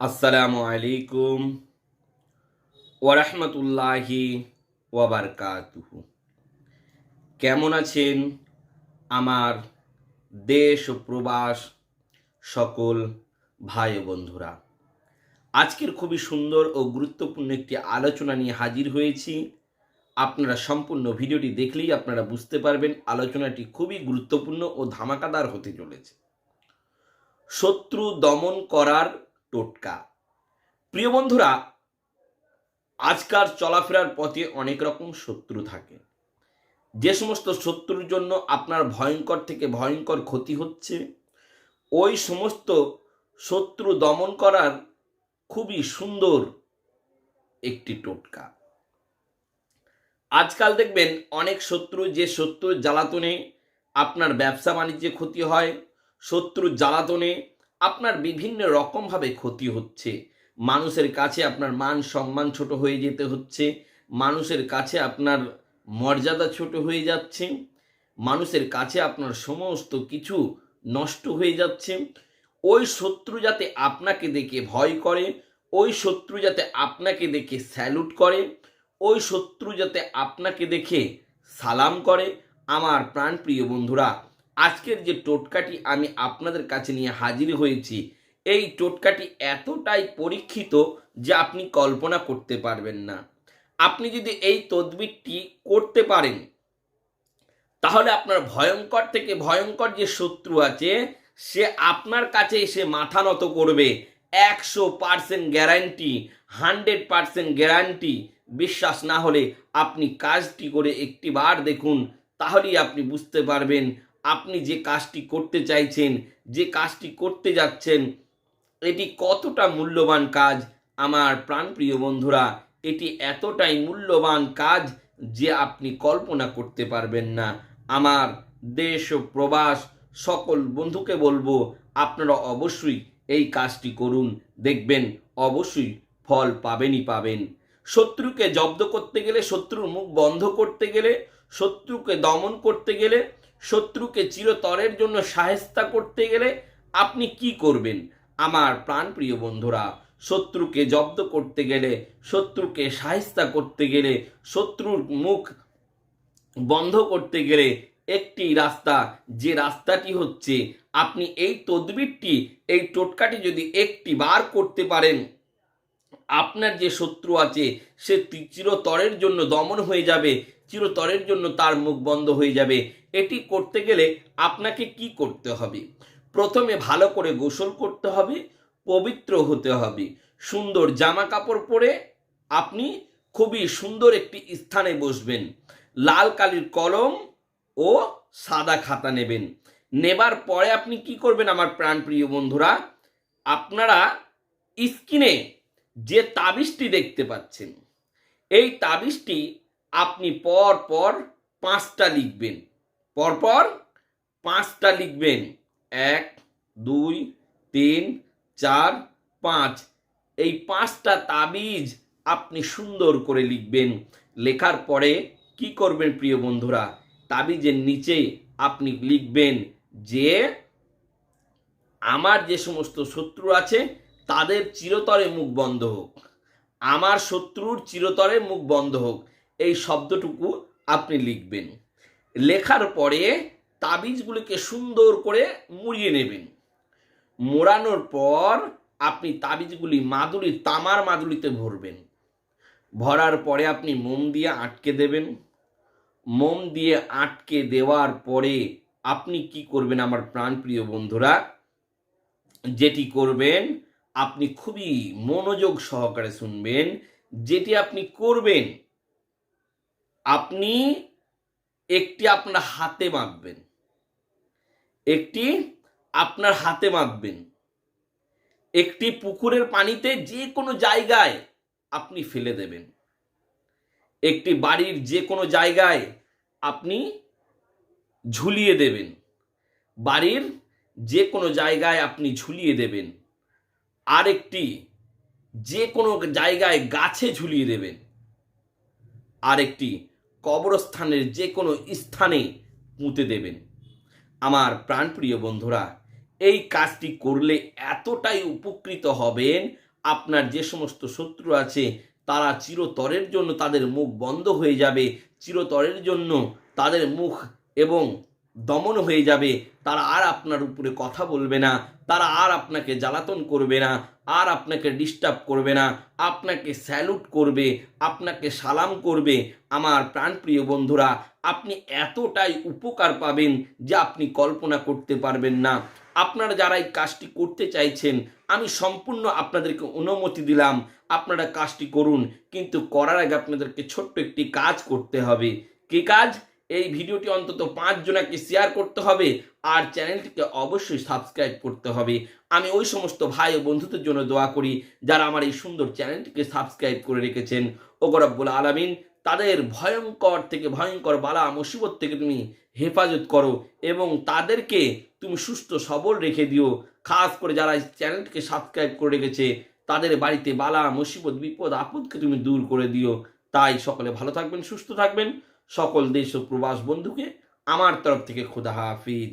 আসসালামু আলাইকুম ওরহমতুল্লাহি ওয়াবারকাতুহু কেমন আছেন আমার দেশ ও প্রবাস সকল ভাই বন্ধুরা? আজকের খুবই সুন্দর ও গুরুত্বপূর্ণ একটি আলোচনা নিয়ে হাজির হয়েছি। আপনারা সম্পূর্ণ ভিডিওটি দেখলেই আপনারা বুঝতে পারবেন আলোচনাটি খুবই গুরুত্বপূর্ণ ও ধামাকাদার হতে চলেছে। শত্রু দমন করার টোটকা। প্রিয় বন্ধুরা আজকাল চলাফেরার পথে অনেক রকম শত্রু থাকে। যে সমস্ত শত্রুর জন্য আপনার ভয়ঙ্কর থেকে ভয়ঙ্কর ক্ষতি হচ্ছে, ওই সমস্ত শত্রু দমন করার খুবই সুন্দর একটি টোটকা। আজকাল দেখবেন অনেক শত্রু, যে শত্রুর জ্বালাতনে আপনার ব্যবসা বাণিজ্যে ক্ষতি হয়, শত্রুর জ্বালাতনে আপনার বিভিন্ন রকমভাবে ক্ষতি হচ্ছে। মানুষের কাছে আপনার মান সম্মান ছোট হয়ে যেতে হচ্ছে, মানুষের কাছে আপনার মর্যাদা ছোট হয়ে যাচ্ছে, মানুষের কাছে আপনার সমস্ত কিছু নষ্ট হয়ে যাচ্ছে ওই শত্রু যাতে আপনাকে দেখে ভয় করে, ওই শত্রু যাতে আপনাকে দেখে স্যালুট করে, ওই শত্রু যাতে আপনাকে দেখে সালাম করে। আমার প্রাণপ্রিয় বন্ধুরা, আজকের যে টোটকাটি আমি আপনাদের কাছে নিয়ে হাজির হয়েছি, এই টোটকাটি এতটাই পরীক্ষিত যে আপনি কল্পনা করতে পারবেন না। আপনি যদি এই তদবিরটি করতে পারেন, তাহলে আপনার ভয়ঙ্কর থেকে ভয়ঙ্কর যে শত্রু আছে সে আপনার কাছে এসে মাথা নত করবে। একশো percent guarantee, hundred percent guarantee. বিশ্বাস না হলে আপনি কাজটি করে একটি বার দেখুন, তাহলেই আপনি বুঝতে পারবেন আপনি যে কাজটি করতে চাইছেন, যে কাজটি করতে যাচ্ছেন, এটি কতটা মূল্যবান কাজ। আমার প্রাণপ্রিয় বন্ধুরা, এটি এতটাই মূল্যবান কাজ যে আপনি কল্পনা করতে পারবেন না। আমার দেশ ও প্রবাস সকল বন্ধুকে বলব, আপনারা অবশ্যই এই কাজটি করুন, দেখবেন অবশ্যই ফল পাবেনই পাবেন। শত্রুকে জব্দ করতে গেলে, শত্রুর মুখ বন্ধ করতে গেলে, শত্রুকে দমন করতে গেলে, শত্রুকে চিরতরের জন্য সাহেস্তা করতে গেলে আপনি কি করবেন? আমার প্রাণপ্রিয় বন্ধুরা, শত্রুকে জব্দ করতে গেলে, শত্রুকে সাহেস্তা করতে গেলে, শত্রুর মুখ বন্ধ করতে গেলে একটি রাস্তা। যে রাস্তাটি হচ্ছে, আপনি এই তদবিরটি, এই টোটকাটি যদি একটি বার করতে পারেন, আপনার যে শত্রু আছে, সে চিরতরের জন্য দমন হয়ে যাবে, চিরতরের জন্য তার মুখ বন্ধ হয়ে যাবে। এটি করতে গেলে আপনাকে কি করতে হবে? প্রথমে ভালো করে গোসল করতে হবে, পবিত্র হতে হবে। সুন্দর জামা কাপড় পরে আপনি খুবই সুন্দর একটি স্থানে বসবেন। লাল কালির কলম ও সাদা খাতা নেবেন। নেবার পরে আপনি কি করবেন আমার প্রাণ প্রিয় বন্ধুরা? আপনারা স্ক্রিনে যে তাবিজটি দেখতে পাচ্ছেন, এই তাবিজটি আপনি পর পর পাঁচটা লিখবেন। পরপর পাঁচটা লিখবেন। এক, দুই, তিন, চার, পাঁচ। এই পাঁচটা তাবিজ আপনি সুন্দর করে লিখবেন। লেখার পরে কি করবেন প্রিয় বন্ধুরা? তাবিজের নিচে আপনি লিখবেন যে আমার যে সমস্ত শত্রু আছে, তাদের চিরতরে মুখ বন্ধ হোক। আমার শত্রুর চিরতরে মুখ বন্ধ হোক। এই শব্দটুকু আপনি লিখবেন। লেখার পরে তাবিজগুলিকে সুন্দর করে মুড়িয়ে নেবেন। মোড়ানোর পর আপনি তাবিজগুলি মাদুলি, তামার মাদুলিতে ভরবেন। ভরার পরে আপনি মোম দিয়ে আটকে দেবেন। মোম দিয়ে আটকে দেওয়ার পরে আপনি কি করবেন আমার প্রাণপ্রিয় বন্ধুরা? যেটি করবেন, আপনি খুবই মনোযোগ সহকারে শুনবেন। যেটি আপনি করবেন, আপনি একটি আপনার হাতে মাখবেন। একটি আপনার হাতে মাখবেন। একটি পুকুরের পানিতে যে কোনো জায়গায় আপনি ফেলে দেবেন। একটি বাড়ির যে কোনো জায়গায় আপনি ঝুলিয়ে দেবেন। বাড়ির যে কোনো জায়গায় আপনি ঝুলিয়ে দেবেন। আরেকটি, যে কোনো জায়গায় গাছে ঝুলিয়ে দেবেন। আরেকটি, কবরস্থানের যে কোনো স্থানে পুঁতে দেবেন। আমার প্রাণপ্রিয় বন্ধুরা, এই কাজটি করলে এতটাই উপকৃত হবেন, আপনার যে সমস্ত শত্রু আছে তারা চিরতরের জন্য তাদের মুখ বন্ধ হয়ে যাবে। চিরতরের জন্য তাদের মুখ এবং দমন হয়ে যাবে, তারা আর আপনার উপরে কথা বলবে না, তারা আর আপনাকে জ্বালাতন করবে না, আর আপনাকে ডিস্টার্ব করবে না, আপনাকে স্যালুট করবে, আপনাকে সালাম করবে। আমার প্রাণপ্রিয় বন্ধুরা, আপনি এতটাই উপকার পাবেন যে আপনি কল্পনা করতে পারবেন না। আপনারা যারা এই কাজটি করতে চাইছেন, আমি সম্পূর্ণ আপনাদেরকে অনুমতি দিলাম, আপনারা কাজটি করুন, কিন্তু করার আগে আপনাদেরকে ছোট্ট একটি কাজ করতে হবে। কি কাজ? এই ভিডিওটি অন্তত পাঁচ জনাকে শেয়ার করতে হবে আর চ্যানেলটিকে অবশ্যই সাবস্ক্রাইব করতে হবে। আমি ওই সমস্ত ভাই ও বন্ধুদের জন্য দোয়া করি যারা আমার এই সুন্দর চ্যানেলটিকে সাবস্ক্রাইব করে রেখেছেন। ও গরব্বুল আলামিন, তাদের ভয়ঙ্কর থেকে ভয়ঙ্কর বালা মুসিবত থেকে তুমি হেফাজত করো এবং তাদেরকে তুমি সুস্থ সবল রেখে দিও। খাস করে যারা চ্যানেলটিকে সাবস্ক্রাইব করে রেখেছে, তাদের বাড়িতে বালা মুসিবত, বিপদ, আপদকে তুমি দূর করে দিও। তাই সকলে ভালো থাকবেন, সুস্থ থাকবেন। সকল দেশ ও প্রবাস বন্ধুকে আমার তরফ থেকে খুদা হাফিজ।